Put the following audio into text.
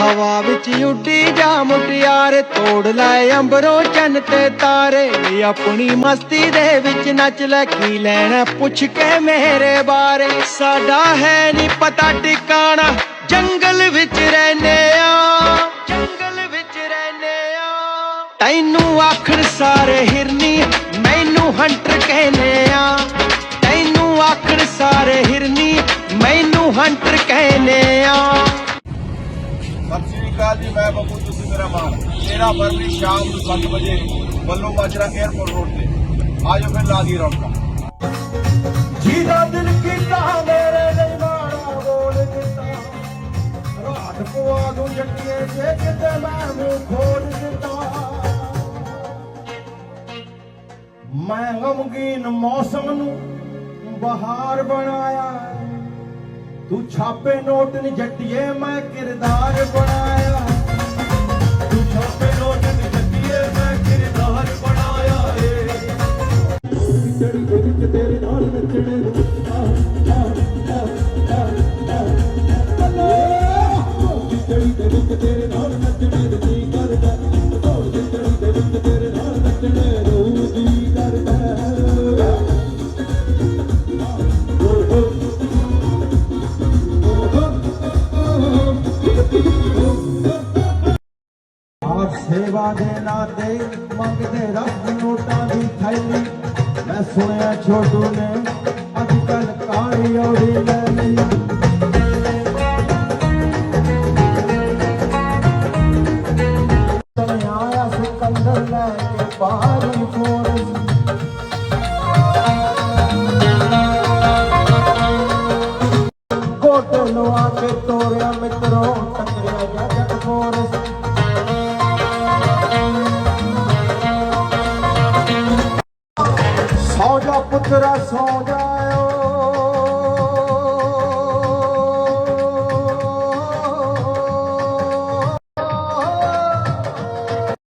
ਹਵਾ ਵਿੱਚ ਉੱਡੀ ਜਾ ਮੁਟਿਆਰੇ, ਤੋੜ ਲੈ ਅੰਬਰੋ ਚੰਨ ਤੇ ਤਾਰੇ। ਨੀ ਆਪਣੀ ਮਸਤੀ ਦੇ ਵਿੱਚ ਨੱਚ ਲੈ, ਕੀ ਲੈਣਾ, ਪੁੱਛ ਕੇ ਮੇਰੇ ਬਾਰੇ। ਸਾਡਾ ਹੈ ਨਹੀਂ ਪਤਾ ਟਿਕਾਣਾ, ਜੰਗਲ ਵਿੱਚ ਰਹਿੰਦੇ ਆ। ਜੰਗਲ ਵਿੱਚ ਰਹਿੰਦੇ ਆ। ਤੈਨੂੰ ਆਖਣ ਸਾਰੇ ਹਿਰਨੀ, ਮੈਨੂੰ ਹੰਟਰ ਕਹਿੰਦੇ ਆ। ਤੈਨੂੰ ਆਖਣ ਸਾਰੇ ਹਿਰਨੀ, ਮੈਨੂੰ ਹੰਟਰ ਕਹਿੰਦੇ ਆ। ਸਤਿ ਸ੍ਰੀ ਅਕਾਲ ਜੀ, ਮੈਂ ਬੱਬੂ, ਤੁਸੀਂ ਮੇਰਾ ਮਾਨ 13 ਫਰਵਰੀ ਸ਼ਾਮ ਨੂੰ 7 ਵਜੇ ਵੱਲੋਂ ਮਾਜਰਾ 에ਅਰਪੋਰਟ ਰੋਡ ਤੇ। ਆਜੋ ਫਿਰ ਲਾ ਰੌਣਕਾਂ। ਜਿਹਦਾ ਦਿਲ ਕੀਤਾ ਮੇਰੇ ਲਈ ਮਾੜਾ ਬੋਲ ਦਿੱਤਾ। ਰਾਤ ਪਵਾ ਦੂੰ ਜੱਟੀਏ ਜੇ ਕਿਤੇ ਮੈਂ ਮੂੰਹ ਖੋਲ ਦਿੱਤਾ। ਮੈਂ ਗਮਗੀਨ ਮੌਸਮ ਨੂੰ ਬਹਾਰ ਬਣਾਇਆ। ਤੂੰ ਛਾਪੇ ਨੋਟ ਨੀ ਜੱਟੀਏ, ਮੈਂ ਕਿਰਦਾਰ ਬਣਾਇਆ। ਤੂੰ ਛਾਪੇ ਨੋਟ ਨੀ ਜੱਟੀਏ, ਮੈਂ ਕਿਰਦਾਰ ਬਣਾਇਆ ਏ। ਚੜੀ ਵਿੱਚ ਤੇਰੇ ਨਾਲ ਨੱਚਣੇ ਨੂੰ ਆਪ ਸੇਵਾ ਦੇ ਨਾਤੇ ਮੰਗਦੇ ਰੱਬ ਨੋਟਾਂ ਦੀ ਥੈਲੀ। ਮੈਂ ਸੁਣਿਆ ਛੋਟੂ ਨੇ ਅੱਜ ਕੱਲ ਕਾਲੀ ਔੜੀ ਲੈ ਲਈ। ਆਇਆ ਸਿਕੰਦਰ ਲੈ ਕੇ ਬਾਹਰੀ ਫੋਰਸ ਕੋਟ ਲਵਾ ਕੇ ਤੋਰਿਆ ਮਿੱਤਰੋ। ਸੌ ਜਾ